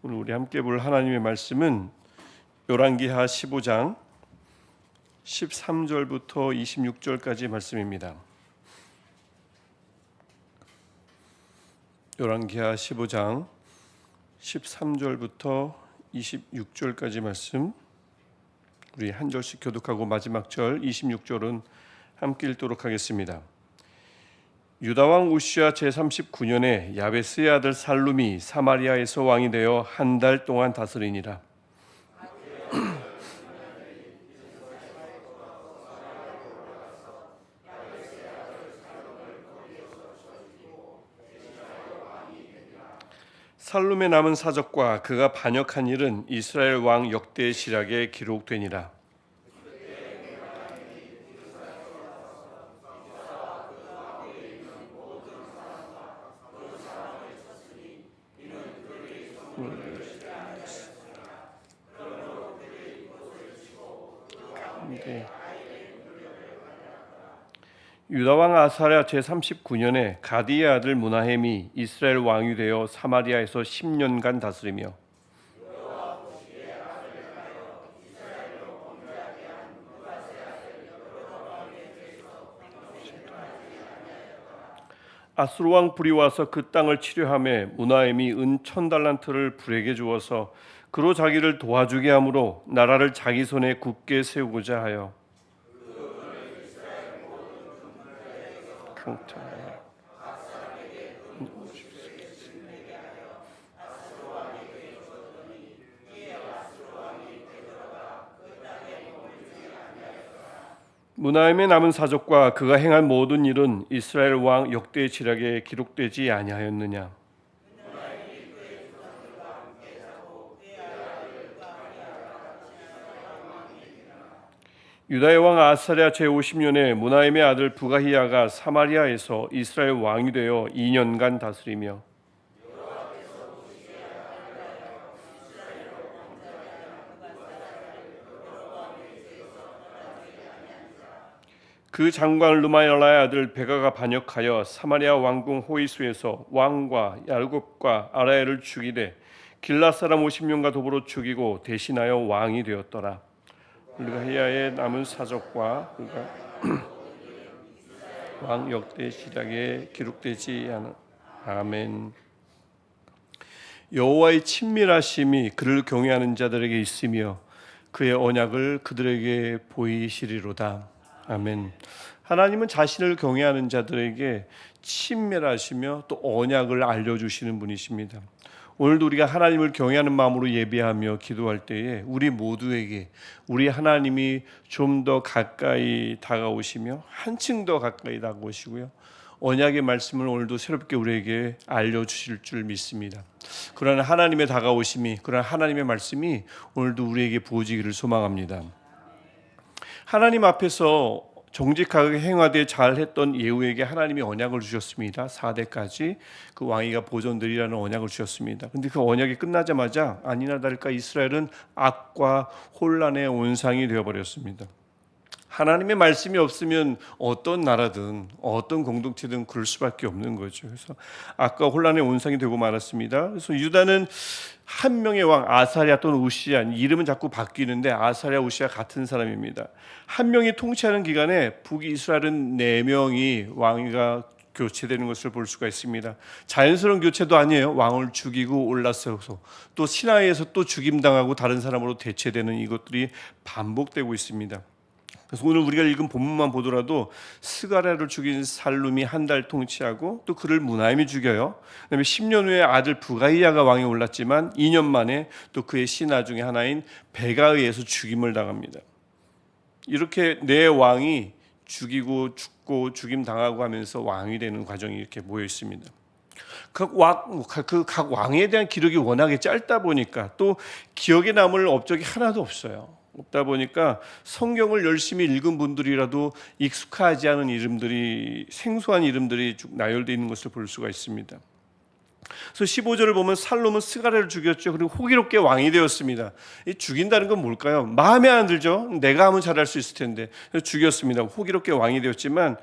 오늘 우리 함께 볼 하나님의 말씀은 요란기하 15장 13절부터 26절까지 말씀입니다. 요란기하 15장 13절부터 26절까지 말씀 우리 한 절씩 교독하고 마지막 절 26절은 함께 읽도록 하겠습니다. 유다 왕 우시아 제 39년에 야베스의 아들 살룸이 사마리아에서 왕이 되어 한 달 동안 다스리니라. 살룸의 남은 사적과 그가 반역한 일은 이스라엘 왕 역대 시락에 기록되니라. 유다 왕 아사랴 제 39년에 가디의 아들 문하햄이 이스라엘 왕이 되어 사마리아에서 10년간 다스리며 아수르 왕 불이 와서 그 땅을 치료함에 문하햄이 은 천 달란트를 불에게 주어서 그로 자기를 도와주게 하므로 나라를 자기 손에 굳게 세우고자 하여 강탈 문하임의 남은 사적과 그가 행한 모든 일은 이스라엘 왕 역대 지략에 기록되지 아니하였느냐 유다의 왕 아사랴 제 50년에 문하임의 아들 부가히야가 사마리아에서 이스라엘 왕이 되어 2년간 다스리며 그 장관 루마엘라의 아들 베가가 반역하여 사마리아 왕궁 호이수에서 왕과 얄곱과 아라엘을 죽이되 길라 사람 50명과 더불어 죽이고 대신하여 왕이 되었더라. 르가히야의 남은 사적과 그가 왕 역대 시작에 기록되지 않은 아멘. 여호와의 친밀하심이 그를 경외하는 자들에게 있으며 그의 언약을 그들에게 보이시리로다. 아멘. 하나님은 자신을 경외하는 자들에게 친밀하시며 또 언약을 알려 주시는 분이십니다. 오늘도 우리가 하나님을 경외하는 마음으로 예배하며 기도할 때에 우리 모두에게 우리 하나님이 좀 더 가까이 다가오시며 한층 더 가까이 다가오시고요. 언약의 말씀을 오늘도 새롭게 우리에게 알려주실 줄 믿습니다. 그러나 하나님의 다가오심이, 그러나 하나님의 말씀이 오늘도 우리에게 부어지기를 소망합니다. 하나님 앞에서 정직하게 행하되 잘했던 예후에게 하나님이 언약을 주셨습니다. 4대까지 그 왕위가 보존되리라는 언약을 주셨습니다. 근데 그 언약이 끝나자마자 아니나 다를까 이스라엘은 악과 혼란의 온상이 되어 버렸습니다. 하나님의 말씀이 없으면 어떤 나라든 어떤 공동체든 그럴 수밖에 없는 거죠. 그래서 악과 혼란의 온상이 되고 말았습니다. 그래서 유다는 한 명의 왕 아사랴 또는 우시아 이름은 자꾸 바뀌는데 아사랴 우시아 같은 사람입니다. 한 명이 통치하는 기간에 북이스라엘은 네 명이 왕위가 교체되는 것을 볼 수가 있습니다. 자연스러운 교체도 아니에요. 왕을 죽이고 올라서서 또 신하에서 또 죽임 당하고 다른 사람으로 대체되는 이것들이 반복되고 있습니다. 그래서 오늘 우리가 읽은 본문만 보더라도 스가랴를 죽인 살룸이 한 달 통치하고 또 그를 문하임이 죽여요. 그다음에 10년 후에 아들 부가이야가 왕에 올랐지만 2년 만에 또 그의 신하 중에 하나인 베가에 의해서 죽임을 당합니다. 이렇게 네 왕이 죽이고 죽고 죽임 당하고 하면서 왕이 되는 과정이 이렇게 모여 있습니다. 그각 왕에 대한 기록이 워낙에 짧다 보니까 또 기억에 남을 업적이 하나도 없어요. 없다 보니까 성경을 열심히 읽은 분들이라도 익숙하지 않은 이름들이 생소한 이름들이 쭉 나열되어 있는 것을 볼 수가 있습니다. 그래서 15절을 보면 살롬은 스가랴를 죽였죠. 그리고 호기롭게 왕이 되었습니다. 이 죽인다는 건 뭘까요? 마음에 안 들죠. 내가 하면 잘할 수 있을 텐데. 죽였습니다. 호기롭게 왕이 되었지만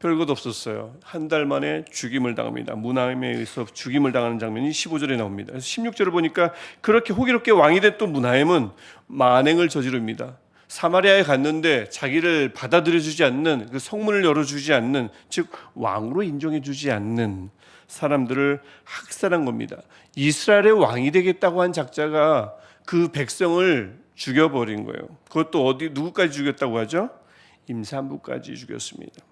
별것 없었어요. 한 달 만에 죽임을 당합니다. 문하임에 의해서 죽임을 당하는 장면이 15절에 나옵니다. 그래서 16절을 보니까 그렇게 호기롭게 왕이 됐던 문하임은 만행을 저지릅니다. 사마리아에 갔는데 자기를 받아들여 주지 않는 그 성문을 열어 주지 않는 즉 왕으로 인정해 주지 않는 사람들을 학살한 겁니다. 이스라엘의 왕이 되겠다고 한 작자가 그 백성을 죽여 버린 거예요. 그것도 어디 누구까지 죽였다고 하죠? 임산부까지 죽였습니다.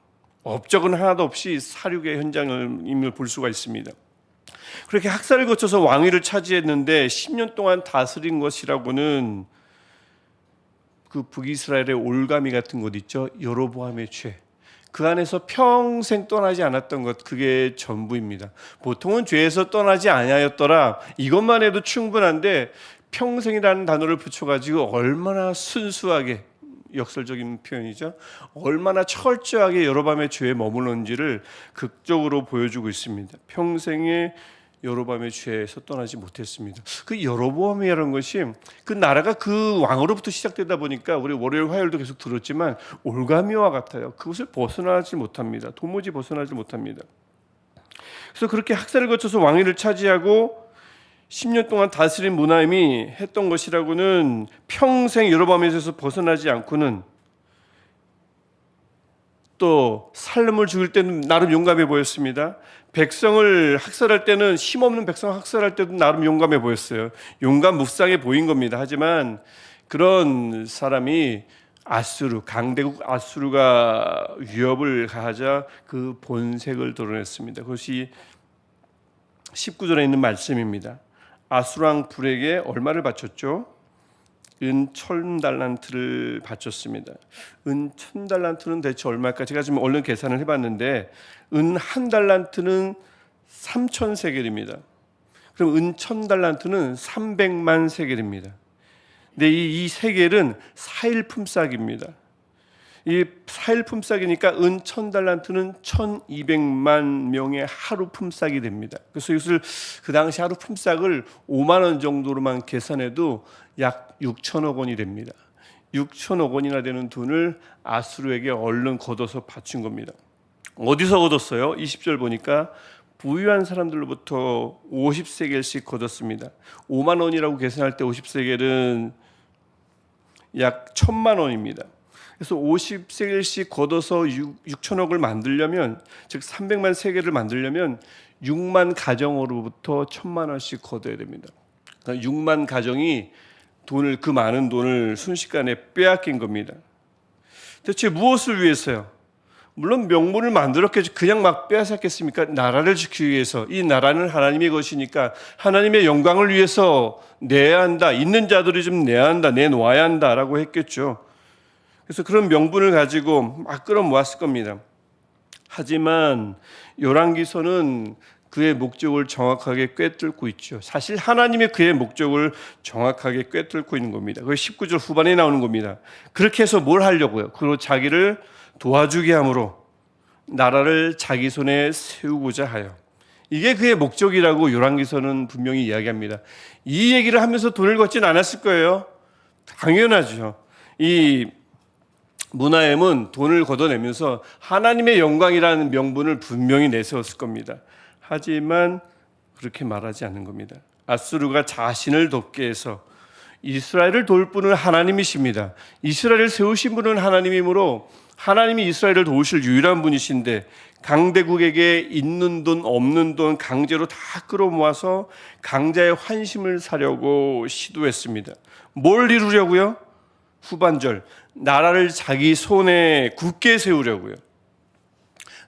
업적은 하나도 없이 사륙의 현장을 볼 수가 있습니다. 그렇게 학살을 거쳐서 왕위를 차지했는데 10년 동안 다스린 것이라고는 그 북이스라엘의 올가미 같은 것 있죠. 여로보암의 죄. 그 안에서 평생 떠나지 않았던 것 그게 전부입니다. 보통은 죄에서 떠나지 아니하였더라. 이것만 해도 충분한데 평생이라는 단어를 붙여 가지고 얼마나 순수하게 역설적인 표현이죠. 얼마나 철저하게 여로밤의 죄에 머물렀는지를 극적으로 보여주고 있습니다. 평생의 여로밤의 죄에서 떠나지 못했습니다. 그 여로보암이라는 것이 그 나라가 그 왕으로부터 시작되다 보니까 우리 월요일 화요일도 계속 들었지만 올가미와 같아요. 그것을 벗어나지 못합니다. 도무지 벗어나지 못합니다. 그래서 그렇게 학살을 거쳐서 왕위를 차지하고 10년 동안 다스린 문하임이 했던 것이라고는 평생 여로밤에서 벗어나지 않고는 또 살림을 죽일 때는 나름 용감해 보였습니다. 백성을 학살할 때는 힘없는 백성 학살할 때도 나름 용감해 보였어요. 용감 묵상해 보인 겁니다. 하지만 그런 사람이 아수르 강대국 아수르가 위협을 가하자 그 본색을 드러냈습니다. 그것이 19절에 있는 말씀입니다. 아수랑 불에게 얼마를 바쳤죠? 은 천 달란트를 바쳤습니다. 은 천 달란트는 대체 얼마일까? 제가 지금 얼른 계산을 해봤는데 은 한 달란트는 3천 세겔입니다. 그럼 은 천 달란트는 300만 세겔입니다. 근데 이, 이 세겔은 사일 품삯입니다. 이 사일 품삯이니까 은 천달란트는 1200만 명의 하루 품삯이 됩니다. 그래서 이것을 그 당시 하루 품삯을 5만 원 정도로만 계산해도 약 6천억 원이 됩니다. 6천억 원이나 되는 돈을 아수르에게 얼른 걷어서 바친 겁니다. 어디서 얻었어요? 20절 보니까 부유한 사람들로부터 50세겔씩 걷었습니다. 5만 원이라고 계산할 때 50세겔은 약 천만 원입니다. 그래서 50세겔씩 걷어서 6, 6천억을 만들려면 즉 300만 세겔을 만들려면 6만 가정으로부터 천만 원씩 걷어야 됩니다. 그러니까 6만 가정이 돈을 그 많은 돈을 순식간에 빼앗긴 겁니다. 대체 무엇을 위해서요? 물론 명분을 만들었겠죠. 그냥 막 빼앗았겠습니까? 나라를 지키기 위해서. 이 나라는 하나님의 것이니까 하나님의 영광을 위해서 내야 한다. 있는 자들이 좀 내야 한다. 내놓아야 한다라고 했겠죠. 그래서 그런 명분을 가지고 막 끌어모았을 겁니다. 하지만 요란기서는 그의 목적을 정확하게 꿰뚫고 있죠. 사실 하나님의 그의 목적을 정확하게 꿰뚫고 있는 겁니다. 그 19절 후반에 나오는 겁니다. 그렇게 해서 뭘 하려고요? 그리고 자기를 도와주게 함으로 나라를 자기 손에 세우고자 하여 이게 그의 목적이라고 요란기서는 분명히 이야기합니다. 이 얘기를 하면서 돈을 걷진 않았을 거예요. 당연하죠. 이 문하엠은 돈을 걷어내면서 하나님의 영광이라는 명분을 분명히 내세웠을 겁니다. 하지만 그렇게 말하지 않는 겁니다. 아수르가 자신을 돕게 해서 이스라엘을 돌 분은 하나님이십니다. 이스라엘을 세우신 분은 하나님이므로 하나님이 이스라엘을 도우실 유일한 분이신데 강대국에게 있는 돈 없는 돈 강제로 다 끌어모아서 강자의 환심을 사려고 시도했습니다. 뭘 이루려고요? 후반절 나라를 자기 손에 굳게 세우려고요.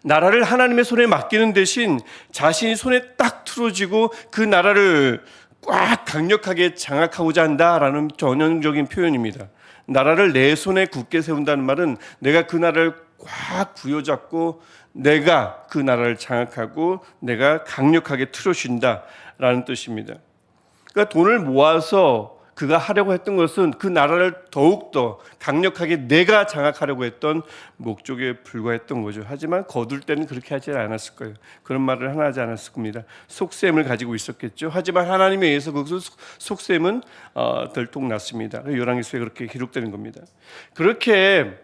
나라를 하나님의 손에 맡기는 대신 자신이 손에 딱 틀어지고 그 나라를 꽉 강력하게 장악하고자 한다라는 전형적인 표현입니다. 나라를 내 손에 굳게 세운다는 말은 내가 그 나라를 꽉 부여잡고 내가 그 나라를 장악하고 내가 강력하게 틀어준다라는 뜻입니다. 그러니까 돈을 모아서 그가 하려고 했던 것은 그 나라를 더욱더 강력하게 내가 장악하려고 했던 목적에 불과했던 거죠. 하지만 거둘 때는 그렇게 하지 않았을 거예요. 그런 말을 하나 하지 않았을 겁니다. 속셈을 가지고 있었겠죠. 하지만 하나님에 의해서 그 속셈은 어, 들통났습니다. 요랑기서에 그렇게 기록되는 겁니다. 그렇게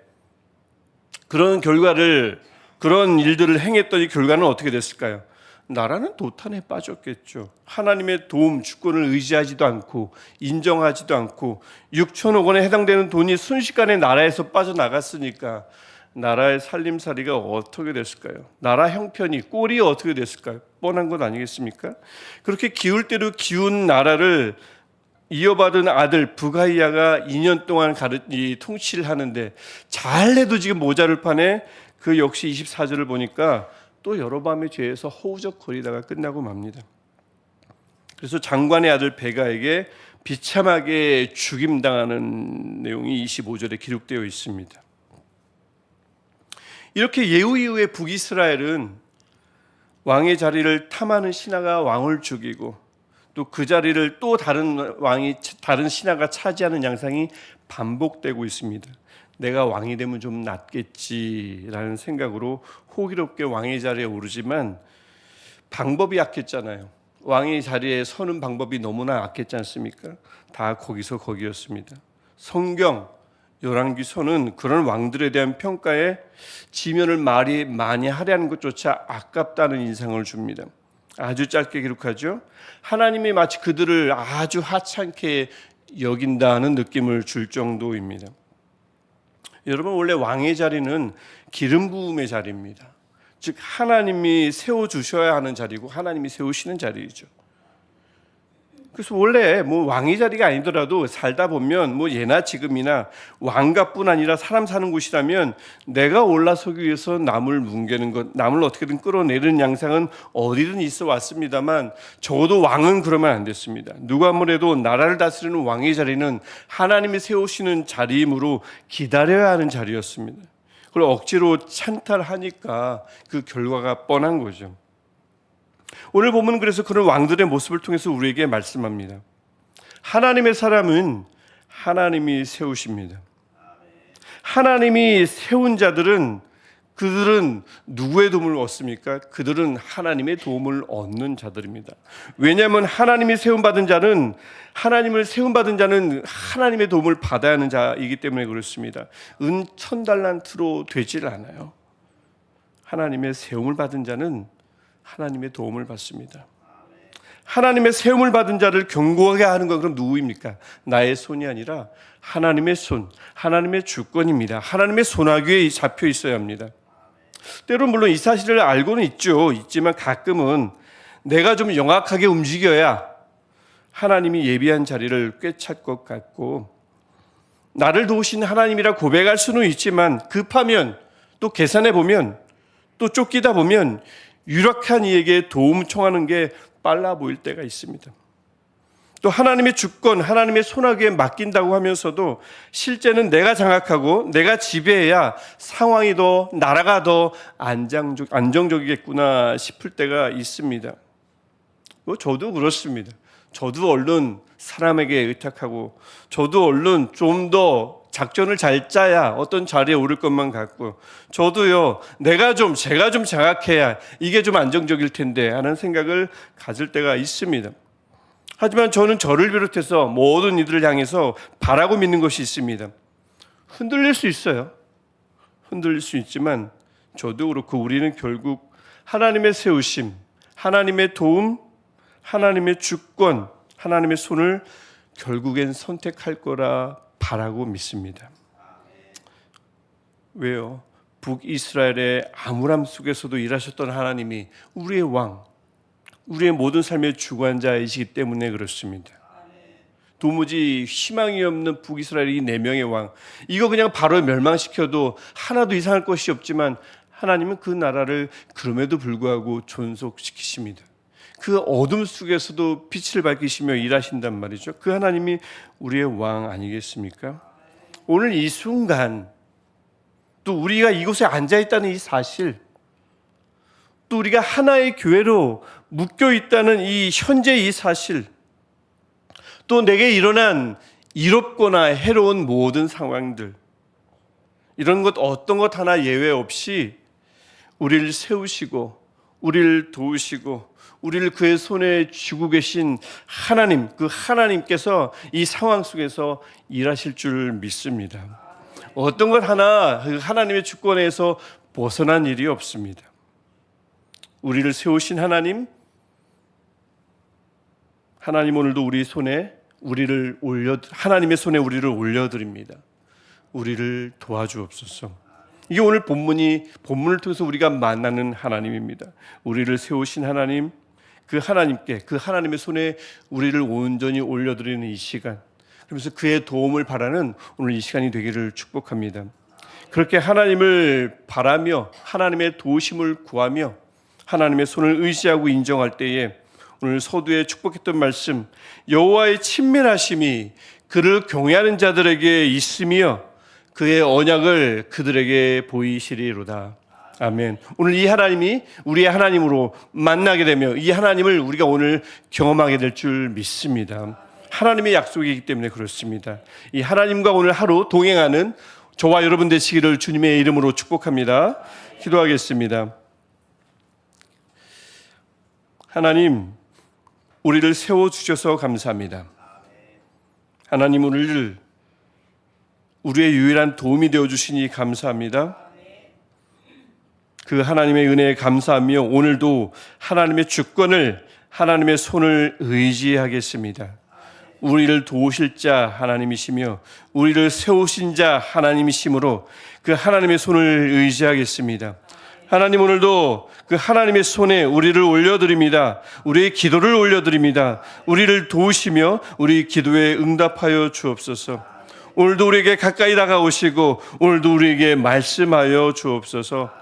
그런 결과를 그런 일들을 행했더니 결과는 어떻게 됐을까요? 나라는 도탄에 빠졌겠죠. 하나님의 도움, 주권을 의지하지도 않고 인정하지도 않고 6천억 원에 해당되는 돈이 순식간에 나라에서 빠져나갔으니까 나라의 살림살이가 어떻게 됐을까요? 나라 형편이 꼴이 어떻게 됐을까요? 뻔한 것 아니겠습니까? 그렇게 기울 대로 기운 나라를 이어받은 아들 부가이야가 2년 동안 가르, 이, 통치를 하는데 잘해도 지금 모자를 파네 그 역시 24절을 보니까 또 여로밤의 죄에서 허우적거리다가 끝나고 맙니다. 그래서 장관의 아들 베가에게 비참하게 죽임당하는 내용이 25절에 기록되어 있습니다. 이렇게 예후 이후에 북이스라엘은 왕의 자리를 탐하는 신하가 왕을 죽이고 또 그 자리를 또 다른 왕이 다른 신하가 차지하는 양상이 반복되고 있습니다. 내가 왕이 되면 좀 낫겠지라는 생각으로 호기롭게 왕의 자리에 오르지만 방법이 약했잖아요. 왕의 자리에 서는 방법이 너무나 약했지 않습니까? 다 거기서 거기였습니다. 성경 열왕기서는 그런 왕들에 대한 평가에 지면을 말이 많이 하려는 것조차 아깝다는 인상을 줍니다. 아주 짧게 기록하죠. 하나님이 마치 그들을 아주 하찮게 여긴다는 느낌을 줄 정도입니다. 여러분 원래 왕의 자리는 기름 부음의 자리입니다. 즉 하나님이 세워 주셔야 하는 자리고 하나님이 세우시는 자리이죠. 그래서 원래 뭐 왕의 자리가 아니더라도 살다 보면 뭐 예나 지금이나 왕가뿐 아니라 사람 사는 곳이라면 내가 올라서기 위해서 남을 뭉개는 것, 남을 어떻게든 끌어내리는 양상은 어디든 있어 왔습니다만 적어도 왕은 그러면 안 됐습니다. 누가 아무래도 나라를 다스리는 왕의 자리는 하나님이 세우시는 자리이므로 기다려야 하는 자리였습니다. 그걸 억지로 찬탈하니까 그 결과가 뻔한 거죠. 오늘 보면 그래서 그런 왕들의 모습을 통해서 우리에게 말씀합니다. 하나님의 사람은 하나님이 세우십니다. 하나님이 세운 자들은 그들은 누구의 도움을 얻습니까? 그들은 하나님의 도움을 얻는 자들입니다. 왜냐하면 하나님이 세움받은 자는 하나님을 세움받은 자는 하나님의 도움을 받아야 하는 자이기 때문에 그렇습니다. 은 천 달란트로 되질 않아요. 하나님의 세움을 받은 자는 하나님의 도움을 받습니다. 하나님의 세움을 받은 자를 경고하게 하는 건 그럼 누구입니까? 나의 손이 아니라 하나님의 손, 하나님의 주권입니다. 하나님의 손아귀에 잡혀 있어야 합니다. 때로 물론 이 사실을 알고는 있죠. 있지만 가끔은 내가 좀 영악하게 움직여야 하나님이 예비한 자리를 꿰찰 것 같고 나를 도우신 하나님이라 고백할 수는 있지만 급하면 또 계산해 보면 또 쫓기다 보면 유력한 이에게 도움 청하는 게 빨라 보일 때가 있습니다. 또 하나님의 주권, 하나님의 손아귀에 맡긴다고 하면서도 실제는 내가 장악하고 내가 지배해야 상황이 더 나라가 더 안정적, 안정적이겠구나 싶을 때가 있습니다. 뭐 저도 그렇습니다. 저도 얼른 사람에게 의탁하고 저도 얼른 좀 더 작전을 잘 짜야 어떤 자리에 오를 것만 같고 저도요 내가 좀 제가 좀 장악해야 이게 좀 안정적일 텐데 하는 생각을 가질 때가 있습니다. 하지만 저는 저를 비롯해서 모든 이들을 향해서 바라고 믿는 것이 있습니다. 흔들릴 수 있어요. 흔들릴 수 있지만 저도 그렇고 우리는 결국 하나님의 세우심, 하나님의 도움, 하나님의 주권, 하나님의 손을 결국엔 선택할 거라 바라고 믿습니다. 왜요? 북이스라엘의 암울함 속에서도 일하셨던 하나님이 우리의 왕, 우리의 모든 삶의 주관자이시기 때문에 그렇습니다. 도무지 희망이 없는 북이스라엘 이 네 명의 왕, 이거 그냥 바로 멸망시켜도 하나도 이상할 것이 없지만 하나님은 그 나라를 그럼에도 불구하고 존속시키십니다. 그 어둠 속에서도 빛을 밝히시며 일하신단 말이죠. 그 하나님이 우리의 왕 아니겠습니까? 오늘 이 순간 또 우리가 이곳에 앉아 있다는 이 사실 또 우리가 하나의 교회로 묶여 있다는 이 현재 이 사실 또 내게 일어난 이롭거나 해로운 모든 상황들 이런 것 어떤 것 하나 예외 없이 우리를 세우시고 우리를 도우시고 우리를 그의 손에 쥐고 계신 하나님 그 하나님께서 이 상황 속에서 일하실 줄 믿습니다. 어떤 것 하나 그 하나님의 주권에서 벗어난 일이 없습니다. 우리를 세우신 하나님, 하나님 오늘도 우리 손에 우리를 올려 하나님의 손에 우리를 올려드립니다. 우리를 도와주옵소서. 이게 오늘 본문이 본문을 통해서 우리가 만나는 하나님입니다. 우리를 세우신 하나님, 그 하나님께 그 하나님의 손에 우리를 온전히 올려드리는 이 시간. 그러면서 그의 도움을 바라는 오늘 이 시간이 되기를 축복합니다. 그렇게 하나님을 바라며 하나님의 도우심을 구하며 하나님의 손을 의지하고 인정할 때에 오늘 서두에 축복했던 말씀 여호와의 친밀하심이 그를 경외하는 자들에게 있으며 그의 언약을 그들에게 보이시리로다. 아멘. 오늘 이 하나님이 우리의 하나님으로 만나게 되며 이 하나님을 우리가 오늘 경험하게 될 줄 믿습니다. 하나님의 약속이기 때문에 그렇습니다. 이 하나님과 오늘 하루 동행하는 저와 여러분 되시기를 주님의 이름으로 축복합니다. 기도하겠습니다. 하나님, 우리를 세워 주셔서 감사합니다. 하나님 우리를 우리의 유일한 도움이 되어 주시니 감사합니다. 그 하나님의 은혜에 감사하며 오늘도 하나님의 주권을 하나님의 손을 의지하겠습니다. 우리를 도우실 자 하나님이시며 우리를 세우신 자 하나님이시므로 그 하나님의 손을 의지하겠습니다. 하나님 오늘도 그 하나님의 손에 우리를 올려드립니다. 우리의 기도를 올려드립니다. 우리를 도우시며 우리 기도에 응답하여 주옵소서. 오늘도 우리에게 가까이 다가오시고 오늘도 우리에게 말씀하여 주옵소서.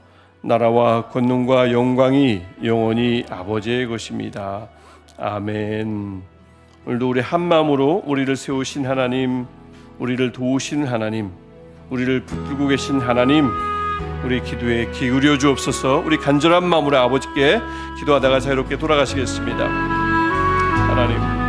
나라와 권능과 영광이 영원히 아버지의 것입니다. 아멘. 오늘도 우리 한 마음으로 우리를 세우신 하나님, 우리를 도우신 하나님, 우리를 붙들고 계신 하나님, 우리 기도에 기울여 주옵소서. 우리 간절한 마음으로 아버지께 기도하다가 자유롭게 돌아가시겠습니다. 하나님.